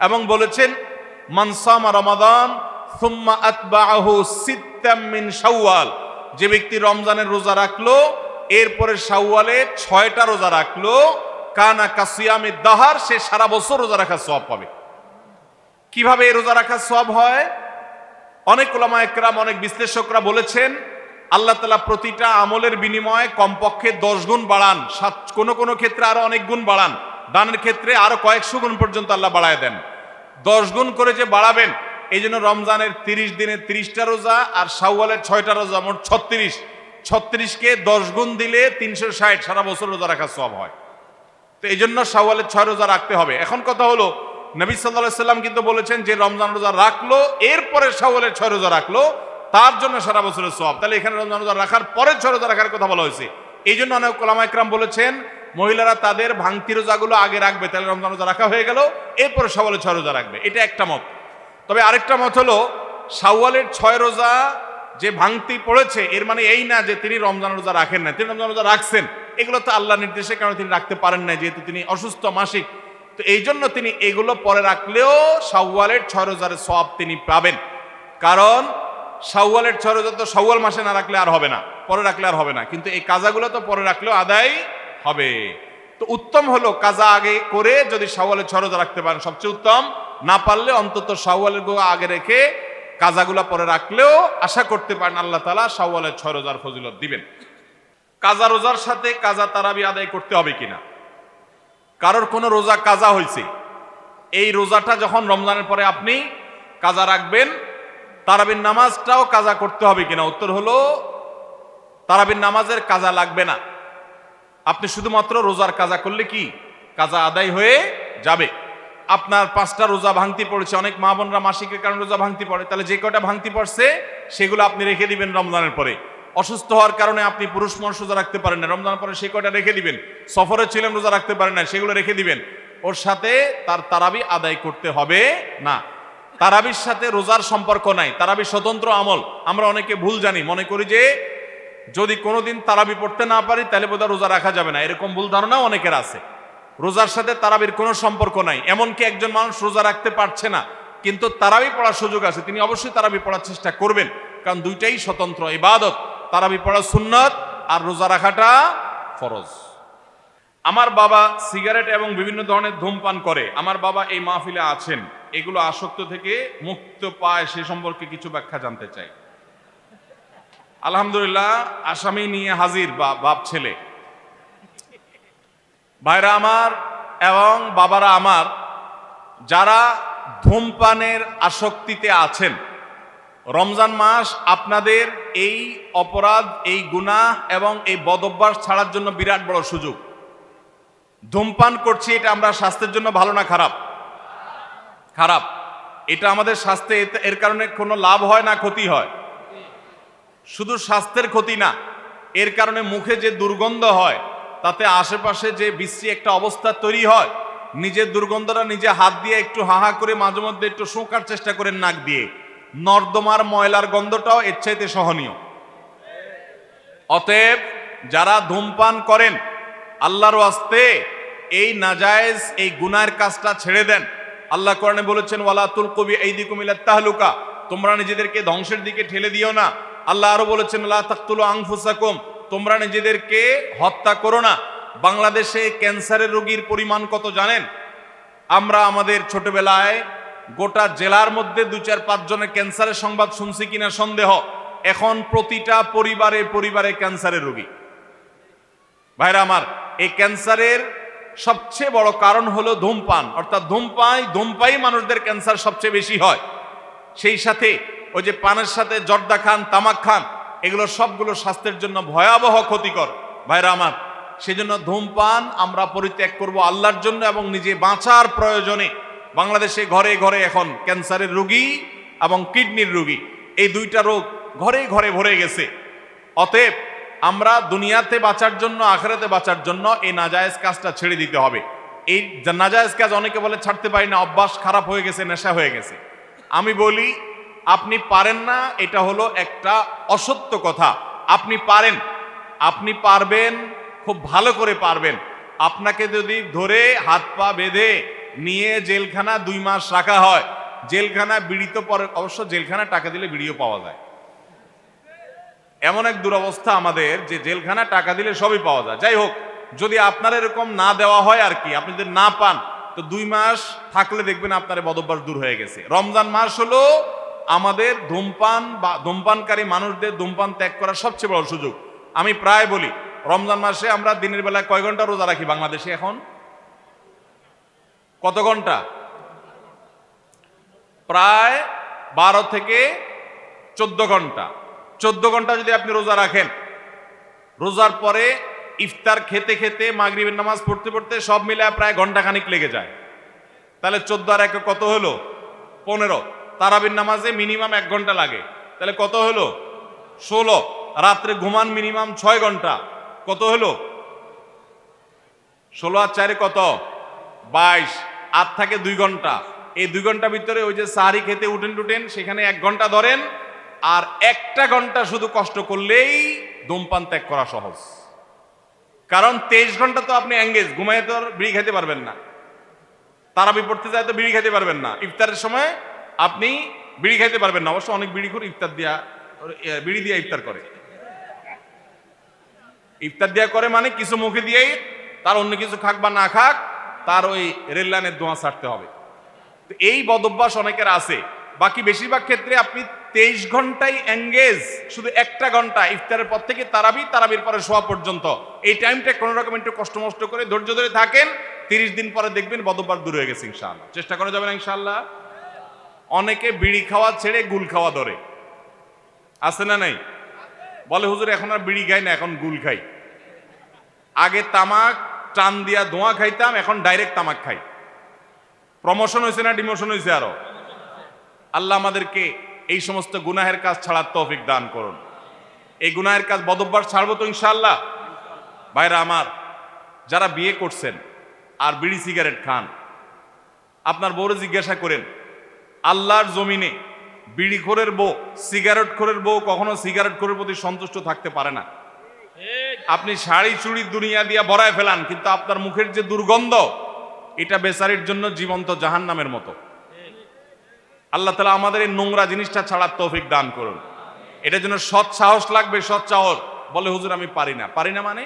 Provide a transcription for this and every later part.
এবং বলেছেন মানসামা রমাদান, সুম্মা আতবাহু সিত্তাম মিন শাওয়াল। যে ব্যক্তি রমজানের রোজা রাখল, এরপরে শাওয়ালে ছয়টা রোজা রাখল, কানা কাসিয়ামে দাহার, সে সারা বছর রোজা রাখার সব পাবে। কীভাবে এই রোজা রাখার সব হয়? অনেক ওলামা একরাম, অনেক বিশ্লেষকরা বলেছেন, আল্লাহ তালা প্রতিটা আমলের বিনিময়ে কমপক্ষে দশ গুণ বাড়ান। সাত, কোনো কোনো ক্ষেত্রে আরও অনেক গুণ বাড়ান। দানের ক্ষেত্রে আরও কয়েকশো গুণ পর্যন্ত আল্লাহ বাড়ায় দেন। দশ গুণ করে যে বাড়াবেন, এই জন্য রমজানের তিরিশ দিনে তিরিশটা রোজা আর শাওয়ালের ছয়টা রোজা, মোট ছত্রিশ। ছত্রিশকে দশ গুণ দিলে তিনশো ষাট, সারা বছর রোজা রাখার সব হয়। তো এই জন্য শাওয়ালের ছয় রোজা রাখতে হবে। এখন কথা হলো, নবী সাল্লাহ সাল্লাম কিন্তু বলেছেন যে রমজান রোজা রাখল, এরপরে শাওয়ালের ছয় রোজা রাখল, তার জন্য সারা বছরের সব তাহলে এখানে রমজান রোজা রাখার পরে ছয় রোজা রাখার কথা বলা হয়েছে। এই জন্য অনেক কোলামা একরাম বলেছেন মহিলারা তাদের ভাঙতি রোজাগুলো আগে রাখবে, তাহলে রমজান রোজা রাখা হয়ে গেল, এরপরে শাওয়ালের ছয় রোজা রাখবে। এটা একটা মত। তবে আরেকটা মত হলো, শাওয়ালের ছয় রোজা যে ভাঙতি পড়েছে, এর মানে এই না যে তিনি রমজান রোজা রাখেন না তিনি রমজান রোজা রাখছেন, এগুলো তো আল্লাহ নির্দেশে কারণে তিনি রাখতে পারেন না যেহেতু তিনি অসুস্থ মাসিক। তো এই জন্য তিনি এগুলো পরে রাখলেও শাওয়ালের ছয় রোজার সব তিনি পাবেন। কারণ শাওয়ালের ছয় রোজা তো শাওয়াল মাসে না রাখলে আর হবে না, পরে রাখলে আর হবে না। কিন্তু এই কাজাগুলো তো পরে রাখলেও আদায় হবে। তো উত্তম হলো কাজা আগে করে যদি শাওয়ালের ছয় রোজা রাখতে পারেন, সবচেয়ে উত্তম। না পারলে অন্তত শাওয়ালের গো আগে রেখে কাজাগুলা পরে রাখলেও আশা করতে পারেন আল্লাহ তালা শাওয়ালের ছয় রোজার ফজিলত দিবেন। কাজা রোজার সাথে কাজা তারাবি আদায় করতে হবে কিনা? কারোর কোনো রোজা কাজা হয়েছে এই রোজাটা যখন রমজানের পরে আপনি কাজা রাখবেন, তারাবির নামাজটাও কাজা করতে হবে কিনা? উত্তর হলো, তারাবির নামাজের কাজা লাগবে না। আপনি শুধুমাত্র রোজার কাজা করলে কি কাজা আদায় হয়ে যাবে? আপনার পাঁচটা রোজা ভাঙতি পড়েছে, অনেক মা বোনরা মাসিকের কারণে রোজা ভাঙতি পড়ে, তাহলে যে কটা ভাঙতি পড়ছে সেগুলো আপনি রেখে দিবেন রমজানের পরে। অসুস্থ হওয়ার কারণে আপনি পুরুষ মানুষ রোজা রাখতে পারেন না, রমজানের পরে সেই কটা রেখে দিবেন। সফরে ছিলেন, রোজা রাখতে পারেন না সেগুলো রেখে দিবেন। ওর সাথে তার তারাবি আদায় করতে হবে না। তারাবির সাথে রোজার সম্পর্ক নাই, তারাবি স্বতন্ত্র আমল। আমরা অনেকে ভুল জানি, মনে করি যে যদি কোনোদিন তারাবি পড়তে না পারি, তাহলে বোধহয় রোজা রাখা যাবে না। এরকম ভুল ধারণা অনেকের আছে। রোজার সাথে তারাবির কোনো সম্পর্ক নাই। এমনকি একজন মানুষ রোজা রাখতে পারছে না, কিন্তু তারাবি পড়ার সুযোগ আছে। তিনি অবশ্যই তারাবি পড়ার চেষ্টা করবেন। কারণ দুইটাই স্বতন্ত্র ইবাদত। তারাবি পড়া সুন্নত আর রোজা রাখাটা ফরজ। আমার বাবা সিগারেট এবং বিভিন্ন ধরনের ধূমপান করে। আমার বাবা এই মাহফিলে আছেন। এগুলো আসক্ত থেকে মুক্ত পায় সে সম্পর্কে কিছু ব্যাখ্যা জানতে চাই। আলহামদুলিল্লাহ, আসামি নিয়ে হাজির বাপ ছেলে। ভাইরা আমার এবং বাবারা আমার, যারা ধূমপানের আসক্তিতে আছেন, রমজান মাস আপনাদের এই অপরাধ, এই গুনাহ এবং এই বদভ্যাস ছাড়ার জন্য বিরাট বড় সুযোগ। ধূমপান করছি এটা আমরা স্বাস্থ্যের জন্য ভালো না খারাপ? খারাপ। এটা আমাদের স্বাস্থ্যে এর কারণে কোনো লাভ হয় না, ক্ষতি হয়। শুধু স্বাস্থ্যের ক্ষতি না, এর কারণে মুখে যে দুর্গন্ধ হয়, তাতে আশেপাশে যে বিশ্রী একটা অবস্থা তৈরি হয়, নিজের দুর্গন্ধটা নিজে হাত দিয়ে একটু হাহা করে মাঝে মধ্যে একটু শোকার চেষ্টা করেন নাক দিয়ে। নর্দমার ময়লার গন্ধটাও এর চাইতে সহনীয়। অতএব যারা ধূমপান করেন, আল্লাহর আস্তে এই নাজায়েজ, এই গুনার কাজটা ছেড়ে দেন। আল্লাহ কোরআনে বলেছেন, ওয়ালা তুল কবি এই দিকুমিলা তাহলুকা। তোমরা নিজেদেরকে ধ্বংসের দিকে ঠেলে দিও না। আল্লাহ আরও বলেছেন আনফুসাকুম তোমরা নিজেদেরকে হত্যা করো না। বাংলাদেশে ক্যান্সারের রোগীর পরিমাণ কত জানেন? আমরা আমাদের ছোটবেলায় গোটা জেলার মধ্যে দু চার পাঁচ জনের ক্যান্সারের সংবাদ শুনছি কিনা সন্দেহ। এখন প্রতিটা পরিবারে পরিবারে ক্যান্সারের রোগী। ভাইরা আমার, এই ক্যান্সারের সবচেয়ে বড় কারণ হলো ধূমপান। অর্থাৎ ধূমপাই ধূমপাই মানুষদের ক্যান্সার সবচেয়ে বেশি হয়। সেই সাথে ওই যে পানের সাথে জর্দা খান, তামাক খান, এগুলো সবগুলো স্বাস্থ্যের জন্য ভয়াবহ ক্ষতিকর। ভাইরা আমার, সেজন্য ধূমপান আমরা পরিত্যাগ করব আল্লাহর জন্য এবং নিজে বাঁচার প্রয়োজনে। বাংলাদেশে ঘরে ঘরে এখন ক্যান্সারের রোগী এবং কিডনির রোগী, এই দুইটা রোগ ঘরে ঘরে ভরে গেছে। অতএব আমরা দুনিয়াতে বাঁচার জন্য, আখেরাতে বাঁচার জন্য এই নাজায়েজ কাজটা ছেড়ে দিতে হবে। এই নাজায়েজ কাজ অনেকে বলে ছাড়তে পারি না, অভ্যাস খারাপ হয়ে গেছে, নেশা হয়ে গেছে। আমি বলি আপনি পারেন না, এটা হলো একটা অসত্য কথা। আপনি পারেন, আপনি পারবেন, খুব ভালো করে পারবেন। আপনাকে যদি ধরে হাত পা বেঁধে নিয়ে জেলখানা দুই মাস রাখা হয়, জেলখানা বিড়ি তো পরে, অবশ্য জেলখানা টাকা দিলে বিড়িও পাওয়া যায়। এমন এক দুরবস্থা আমাদের যে জেলখানা টাকা দিলে সবই পাওয়া যায়। যাই হোক, যদি আপনার এরকম না দেওয়া হয় আর কি, আপনি যদি না পান, তো দুই মাস থাকলে দেখবেন আপনার বদভ্যাস দূর হয়ে গেছে। রমজান মাস হলো আমাদের ধূমপান বা ধূমপানকারী মানুষদের ধূমপান ত্যাগ করার সবচেয়ে বড় সুযোগ। আমি প্রায় বলি, রমজান মাসে আমরা দিনের বেলা কয় ঘণ্টা রোজা রাখি বাংলাদেশে এখন? কত ঘণ্টা? প্রায় বারো থেকে চোদ্দ ঘণ্টা। চোদ্দ ঘণ্টা যদি আপনি রোজা রাখেন, রোজার পরে ইফতার খেতে খেতে, মাগরিবের নামাজ পড়তে পড়তে সব মিলে প্রায় ঘণ্টা খানিক লেগে যায়। তাহলে চোদ্দ আর এক কত হলো? পনেরো। তারাবির নামাজে মিনিমাম এক ঘণ্টা লাগে। তাহলে কত হলো? ষোলো। রাত্রে ঘুমান মিনিমাম ছয় ঘণ্টা। কত হলো? ষোলো আর চারে কত? বাইশ। আর থাকে দুই ঘণ্টা। এই দুই ঘণ্টা ভিতরে ওই যে সাহারি খেতে উঠেন টুটেন, সেখানে এক ঘণ্টা ধরেন, আর একটা ঘণ্টা শুধু কষ্ট করলেই ধূমপান ত্যাগ করা সহজ। কারণ তেইশ ঘণ্টা তো আপনি অ্যাঙ্গেজ আর বিড়ি খেতে পারবেন না। তারাবি পড়তে যায় তো বিড়ি খেতে পারবেন না। ইফতারের সময় আপনি বিড়ি খাইতে পারবেন না, অবশ্য অনেক বিড়ি করে ইফতার দিয়া বিড়ি দিয়া ইফতার করে। ইফতার দিয়া করে মানে কিছু মুখে দিয়েই তার অন্য কিছু খাক বা না খাক, তার ওই রেল লাইনের দোয়া ছাড়তে হবে। তো এই বদভ্যাস অনেকের আছে। বাকি বেশিরভাগ ক্ষেত্রে আপনি তেইশ ঘন্টাই এঙ্গেজ শুধু একটা ঘণ্টা ইফতারের পর থেকে তারাবি, তারাবির পরে শোয়া পর্যন্ত। এই টাইমটা কোনো রকম একটু কষ্ট মষ্ট করে ধৈর্য ধরে থাকেন, তিরিশ দিন পরে দেখবেন বদভ্যাস দূর হয়ে গেছে ইনশাআল্লাহ। চেষ্টা করা যাবে না ইনশাআল্লাহ। অনেকে বিড়ি খাওয়া ছেড়ে গুল খাওয়া ধরে। আছে না নাই? বলে, হুজুর, এখন আর বিড়ি খাই না, এখন গুল খাই। আগে তামাক, টান দিয়া ধোঁয়া খাইতাম, এখন ডাইরেক্ট তামাক খাই। প্রমোশন হয়েছে না ডিমোশন হয়েছে আরও? আল্লাহ আমাদেরকে এই সমস্ত গুনাহের কাজ ছাড়ার তৌফিক দান করুন। এই গুনাহের কাজ বদব্বার ছাড়বো তো ইনশাআল্লাহ? ভাইরা আমার, যারা বিয়ে করছেন আর বিড়ি সিগারেট খান, আপনার বউরে জিজ্ঞাসা করেন আল্লাহর জমিনে বিড়ি খোরের বউ, সিগারেট খোরের বউ কখনো সিগারেট খোরের প্রতি সন্তুষ্ট থাকতে পারে না। আপনি শাড়ি চুড়ি দুনিয়া দিয়া ভরায় ফেলান, কিন্তু আপনার মুখের যে দুর্গন্ধ, এটা বেচারির জন্য জীবন্ত জাহান নামের মতো। আল্লাহ তালা আমাদের এই নোংরা জিনিসটা ছাড়ার তৌফিক দান করুন। এটার জন্য সৎ সাহস লাগবে, সৎ সাহস বলে, হুজুর, আমি পারি না। পারি না মানে?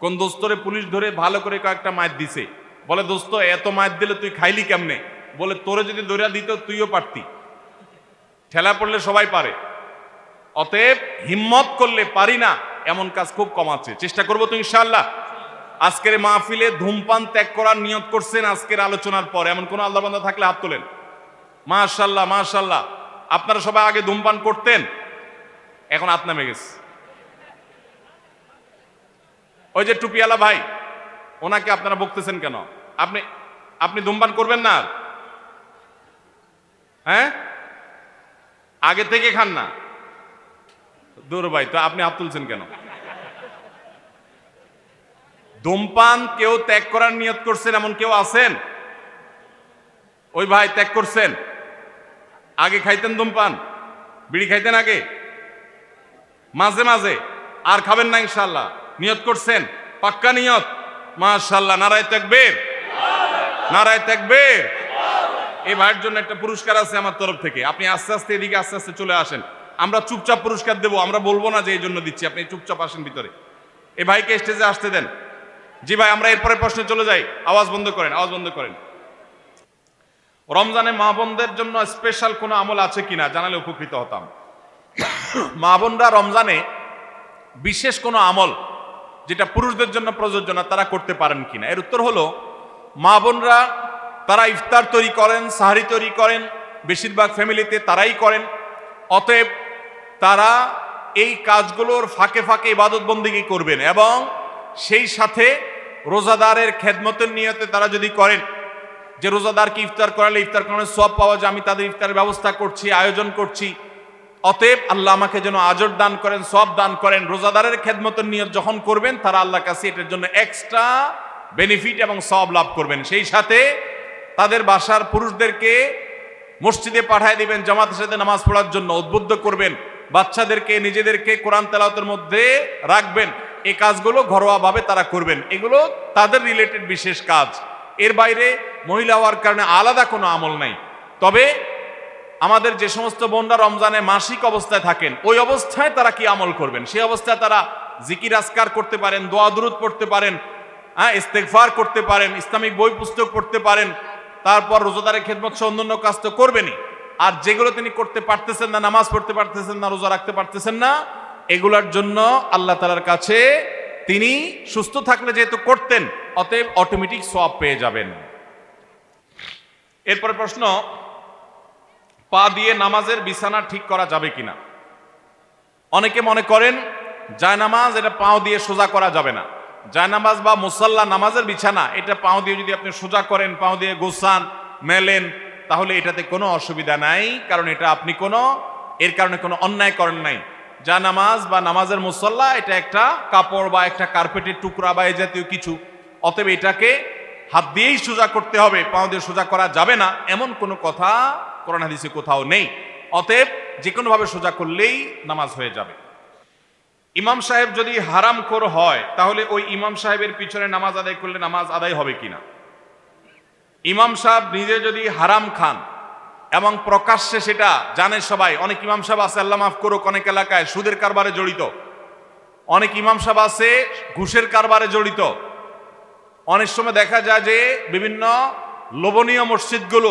কোন দোস্তরে পুলিশ ধরে ভালো করে কয়েকটা মায়ের দিছে। বলে, দোস্ত, এত মায়ের দিলে তুই খাইলি কেমনে? বলে, তোরে যদি দৌড়া দিত, তুইও পারতি। ঠেলা পড়লে সবাই পারে। অতএব হিম্মত করলে পারি না, এমন কাজ খুব কম আছে। চেষ্টা করব তো ইনশাআল্লাহ। আজকের মাহফিলে ধূমপান ত্যাগ করার নিয়ত করছেন আজকের আলোচনার পর। এমন কোন আল্লাহ বান্দা থাকলে হাত তোলেন। মাশাল্লাহ মাশাল্লাহ আপনারা সবাই আগে ধূমপান করতেন, এখন হাত নামে গেছে। ওই যে টুপিওয়ালা ভাই, ওনাকে আপনারা বকতেছেন কেন? আপনি আপনি ধূমপান করবেন না? হ্যাঁ? আগে থেকে খান না। দূর ভাই, তো আপনি হাত তুলছেন কেন? ধূমপান কেউ ত্যাগ করার নিয়ত করছেন এমন কেউ আছেন? ওই ভাই ত্যাগ করছেন। আগে খাইতেন ধূমপান, বিড়ি খাইতেন আগে? মাঝে মাঝে, আর খাবেন না ইনশাল্লাহ নিয়ত করছেন, পাক্কা নিয়ত? মাশাল্লাহ নারায় ত্যাগবের নারায় ত্যাগবের এই ভাইয়ের জন্য একটা পুরস্কার আছে আমার তরফ থেকে। আপনি আস্তে আস্তে এদিকে আস্তে আস্তে চলে আসেন। আমরা চুপচাপ পুরস্কার দেবো, আমরা বলব না যে এই জন্য দিচ্ছি, আপনি চুপচাপ আসেন ভিতরে। এই ভাইকে স্টেজে আসতে দেন। জি ভাই, আমরা এরপরে প্রশ্নে চলে যাই। আওয়াজ বন্ধ করেন, আওয়াজ বন্ধ করেন। রমজানে মা বোনদের জন্য স্পেশাল কোনো আমল আছে কিনা জানালে উপকৃত হতাম। মা বোনরা রমজানে বিশেষ কোনো আমল যেটা পুরুষদের জন্য প্রযোজ্য না, তারা করতে পারেন কিনা? এর উত্তর হলো, মা বোনরা তারা ইফতার তৈরি করেন, সাহারি তৈরি করেন, বেশিরভাগ ফ্যামিলিতে তারাই করেন। অতএব তারা এই কাজগুলোর ফাঁকে ফাঁকে ইবাদত বন্দিগি করবেন এবং সেই সাথে রোজাদারের খেদমতের নিয়তে তারা যদি করেন, যে রোজাদারকে ইফতার করালে ইফতার করানোর সব পাওয়া যায়, আমি তাদের ইফতারের ব্যবস্থা করছি, আয়োজন করছি। অতএব আল্লাহ আমাকে যেন আজর দান করেন সব দান করেন, রোজাদারের খেদমতের নিয়ত যখন করবেন, তারা আল্লাহ কাছে এটার জন্য এক্সট্রা বেনিফিট এবং সব লাভ করবেন। সেই সাথে তাদের বাসার পুরুষদেরকে মসজিদে পাঠায় দিবেন, জামাতের সাথে নামাজ পড়ার জন্য উদ্বুদ্ধ করবেন, বাচ্চাদেরকে, নিজেদেরকে কোরআন তেলাওয়াতের মধ্যে রাখবেন এই কাজগুলো ঘরোয়াভাবে তারা করবেন। এগুলো তাদের রিলেটেড বিশেষ কাজ। এর বাইরে মহিলা হওয়ার কারণে আলাদা কোনো আমল নাই। তবে আমাদের যে সমস্ত বোনরা রমজানে মাসিক অবস্থায় থাকেন, ওই অবস্থায় তারা কি আমল করবেন? সেই অবস্থায় তারা জিকির আসকার করতে পারেন, দোয়া, দুরুদ পড়তে পারেন হ্যাঁ ইস্তেকফার করতে পারেন, ইসলামিক বই পুস্তক পড়তে পারেন তারপর রোজাদারের খেদমত সহ অন্যান্য কাজ তো করবেনই। আর যেগুলো তিনি করতে পারতেছেন না, নামাজ পড়তে পারতেছেন না, রোজা রাখতে পারতেছেন না, এগুলার জন্য আল্লাহ তালার কাছে তিনি সুস্থ থাকলে যেহেতু করতেন, অতএব অটোমেটিক সব পেয়ে যাবেন। এরপরে প্রশ্ন, পা দিয়ে নামাজের বিছানা ঠিক করা যাবে কিনা? অনেকে মনে করেন জায়নামাজ এটা পাও দিয়ে সোজা করা যাবে না। জায়নামাজ বা মুসাল্লা নামাজের বিছানা, এটা পাও দিয়ে যদি আপনি সোজা করেন, পাও দিয়ে গোসান, মেলেন, তাহলে এটাতে কোনো অসুবিধা নাই, কারণ এটা আপনি কোনো, এর কারণে কোনো অন্যায় করেন নাই। যা নামাজ বা নামাজের মুসল্লা, এটা একটা কাপড় বা একটা কার্পেটের টুকরা বা এ জাতীয় কিছু। অতএব এটাকে হাত দিয়েই সোজা করতে হবে, পাও দিয়ে সোজা করা যাবে না, এমন কোনো কথা কোরআন হাদিসে কোথাও নেই। অতএব যে কোনোভাবে সোজা করলেই নামাজ হয়ে যাবে। ইমাম সাহেব যদি হারাম খোর হয়, তাহলে ওই ইমাম সাহেবের পিছনে নামাজ আদায় করলে নামাজ আদায় হবে কিনা? ইমাম সাহেব নিজে যদি হারাম খান, এবং প্রকাশ্যে সেটা জানে সবাই, অনেক ইমাম সাহেব আছে, আল্লাহ মাফ করুক, অনেক এলাকায় সুদের কারবারে জড়িত। অনেক ইমাম সাহেব আছে, ঘুষের কারবারে জড়িত। অনেক সময় দেখা যায় যে বিভিন্ন লোভনীয় মসজিদগুলো,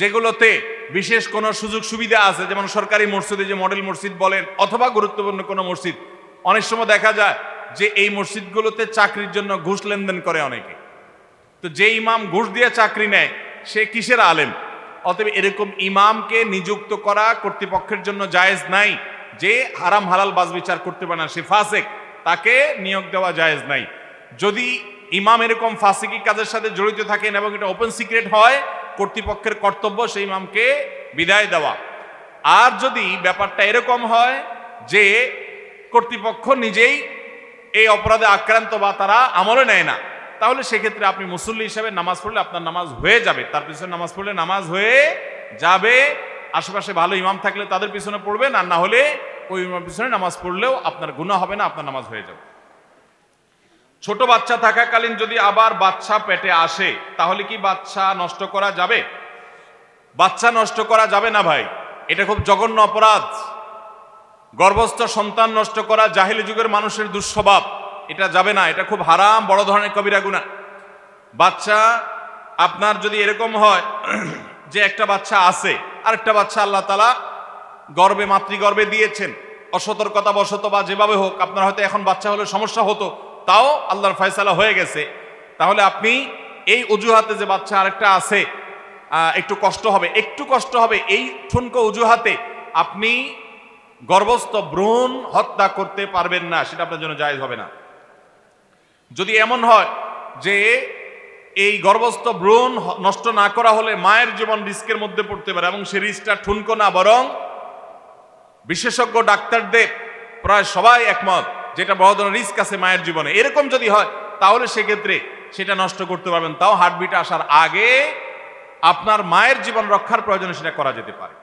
যেগুলোতে বিশেষ কোনো সুযোগ সুবিধা আছে, যেমন সরকারি মসজিদে যে মডেল মসজিদ বলেন, অথবা গুরুত্বপূর্ণ কোনো মসজিদ অনেক সময় দেখা যায় যে এই মসজিদগুলোতে চাকরির জন্য ঘুষ লেনদেন করে অনেকে। তো যে ইমাম ঘুষ দিয়ে চাকরি নেয়, সে কিসের আলেম? অতএব এরকম ইমামকে নিযুক্ত করা কর্তৃপক্ষের জন্য জায়েজ নাই। যে হারাম হালাল বাজ বিচার করতে পারে না, সে ফাসেক, তাকে নিয়োগ দেওয়া জায়েজ নাই। যদি ইমাম এরকম ফাসিকি কাজের সাথে জড়িত থাকেন এবং এটা ওপেন সিক্রেট হয়, কর্তৃপক্ষের কর্তব্য সেই ইমামকে বিদায় দেওয়া। আর যদি ব্যাপারটা এরকম হয় যে কর্তৃপক্ষ নিজেই এই অপরাধে আক্রান্ত বা তারা আমলে নেয় না। তাহলে সেক্ষেত্রে আপনি মুসল্লি হিসাবে নামাজ পড়লে আপনার নামাজ হয়ে যাবে। তার পিছনে নামাজ পড়লে নামাজ হয়ে যাবে। আশেপাশে ভালো ইমাম থাকলে তাদের পিছনে পড়বেন আর না হলে ওই ইমামের পিছনে নামাজ পড়লেও আপনার গুণা হবে না, আপনার নামাজ হয়ে যাবে। ছোট বাচ্চা থাকাকালীন যদি আবার বাচ্চা পেটে আসে, তাহলে কি বাচ্চা নষ্ট করা যাবে? বাচ্চা নষ্ট করা যাবে না ভাই। এটা খুব জঘন্য অপরাধ। গর্ভস্থ সন্তান নষ্ট করা জাহিলি যুগের মানুষের দুঃস্বভাব। এটা যাবে না, এটা খুব হারাম, বড় ধরনের কবিরা গুণা। বাচ্চা আপনার যদি এরকম হয় যে একটা বাচ্চা আছে আর একটা বাচ্চা আল্লাহ তালা গর্বে, মাতৃগর্বে দিয়েছেন অসতর্কতা বশত বা যেভাবে হোক, আপনার হয়তো এখন বাচ্চা হলে সমস্যা হতো, তাও আল্লাহর ফয়সালা হয়ে গেছে। তাহলে আপনি এই অজুহাতে যে বাচ্চা আরেকটা আছে একটু কষ্ট হবে, একটু কষ্ট হবে, এই ঠুনকো অজুহাতে আপনি গর্ভস্থ ভ্রূণ হত্যা করতে পারবেন না, সেটা আপনার জন্য জায়েজ হবে না। যদি এমন হয় যে এই গর্ভস্থ ভ্রূণ নষ্ট না করা হলে মায়ের জীবন রিস্কের মধ্যে পড়তে পারে এবং সে রিস্কটা ঠুনকো না, বরং বিশেষজ্ঞ, ডাক্তারদের প্রায় সবাই একমত যেটা বড় ধরনের রিস্ক আছে মায়ের জীবনে। এরকম যদি হয়, তাহলে সেক্ষেত্রে সেটা নষ্ট করতে পারবেন। তাও হার্টবিট আসার আগে আপনার মায়ের জীবন রক্ষার প্রয়োজনে সেটা করা যেতে পারে।